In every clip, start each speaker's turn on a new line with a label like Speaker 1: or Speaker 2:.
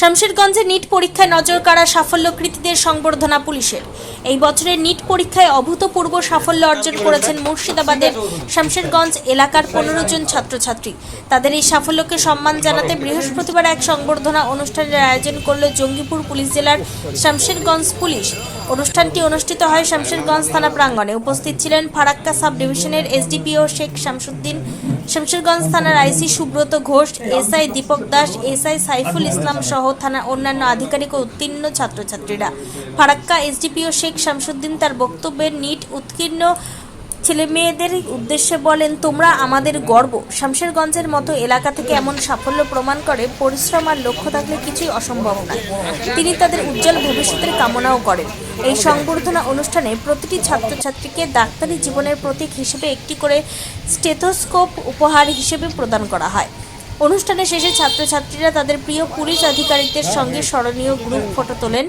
Speaker 1: শামশেরগঞ্জে NEET পরীক্ষায় নজর কাড়া সাফল্য কৃতীদের সংবর্ধনা পুলিশের। এই বছরের নিট পরীক্ষায় অভূতপূর্ব সাফল্য অর্জন করেছেন মুর্শিদাবাদের শামশেরগঞ্জ এলাকার পনেরো জন ছাত্রছাত্রী। তাদের এই সাফল্যকে সম্মান জানাতে বৃহস্পতিবার এক সংবর্ধনা অনুষ্ঠানের আয়োজন করল জঙ্গিপুর পুলিশ জেলার শামশেরগঞ্জ পুলিশ। অনুষ্ঠানটি অনুষ্ঠিত হয় শামশেরগঞ্জ থানা প্রাঙ্গণে। উপস্থিত ছিলেন ফারাক্কা সাব ডিভিশনের S D P O Sheikh Shamsuddin, Shamsherganj থানার I C Subrata Ghosh, S I Dipak Das, S I Saiful Islam সহ থানার অন্যান্য আধিকারিক ও উত্তীর্ণ ছাত্রছাত্রীরা। ফারাক্কা এসডিপিও শেখ শামসুদ্দিন তার বক্তব্যে নিট উৎকীর্ণ ছেলে মেয়েদের উদ্দেশ্যে বলেন, তোমরা আমাদের গর্ব। শামশেরগঞ্জের মতো এলাকা থেকে এমন সাফল্য প্রমাণ করে পরিশ্রম আর লক্ষ্য থাকলে কিছুই অসম্ভব নয়। তিনি তাদের উজ্জ্বল ভবিষ্যতের কামনাও করেন। এই সংবর্ধনা অনুষ্ঠানে প্রতিটি ছাত্রছাত্রীকে ডাক্তারি জীবনের প্রতীক হিসেবে একটি করে স্টেথোস্কোপ উপহার হিসেবে প্রদান করা হয়। অনুষ্ঠানে শেষে ছাত্রছাত্রীরা তাদের প্রিয় পুলিশ আধিকারিকদের সঙ্গে স্মরণীয় গ্রুপ ফটো তোলেন,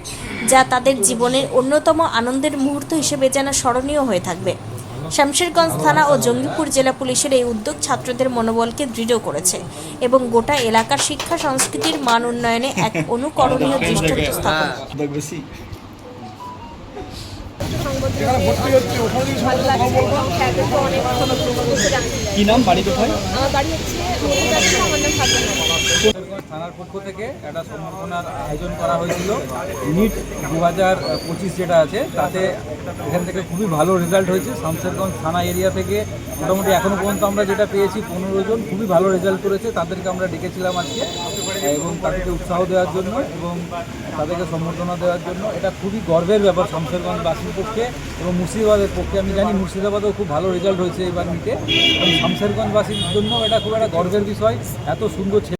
Speaker 1: যা তাদের জীবনের অন্যতম আনন্দের মুহূর্ত হিসেবে যেন স্মরণীয় হয়ে থাকবে শামশেরগঞ্জ থানা ও জঙ্গিপুর জেলা পুলিশের এই উদ্যোগ ছাত্রদের মনোবলকে দৃঢ় করেছে এবং গোটা এলাকার শিক্ষা সংস্কৃতির মান উন্নয়নে এক অনুকরণীয় দৃষ্টান্ত স্থাপন।
Speaker 2: বেশি
Speaker 3: ভালো লাগছে। এবং স্যারদের অনেক বসে জানতে চাই
Speaker 2: কি নাম বাড়ি কোথায়?
Speaker 3: আমার বাড়ি হচ্ছে আমার নাম
Speaker 4: থানার পক্ষ থেকে একটা সম্বর্ধনার আয়োজন করা হয়েছিল। নিট দু হাজার পঁচিশ যেটা আছে, তাতে এখান থেকে খুবই ভালো রেজাল্ট হয়েছে। শামশেরগঞ্জ থানা এরিয়া থেকে মোটামুটি এখনও পর্যন্ত আমরা যেটা পেয়েছি, পনেরো জন খুবই ভালো রেজাল্ট করেছে। তাদেরকে আমরা ডেকেছিলাম আজকে এবং তাদেরকে উৎসাহ দেওয়ার জন্য এবং তাদেরকে সম্বর্ধনা দেওয়ার জন্য। এটা খুবই গর্বের ব্যাপার শামশেরগঞ্জবাসীর পক্ষে এবং মুর্শিদাবাদের পক্ষে। আমি জানি মুর্শিদাবাদেও খুব ভালো রেজাল্ট হয়েছে এবার নিতে। এবং শামশেরগঞ্জবাসীর জন্য এটা খুব একটা গর্বের বিষয়। এত সুন্দর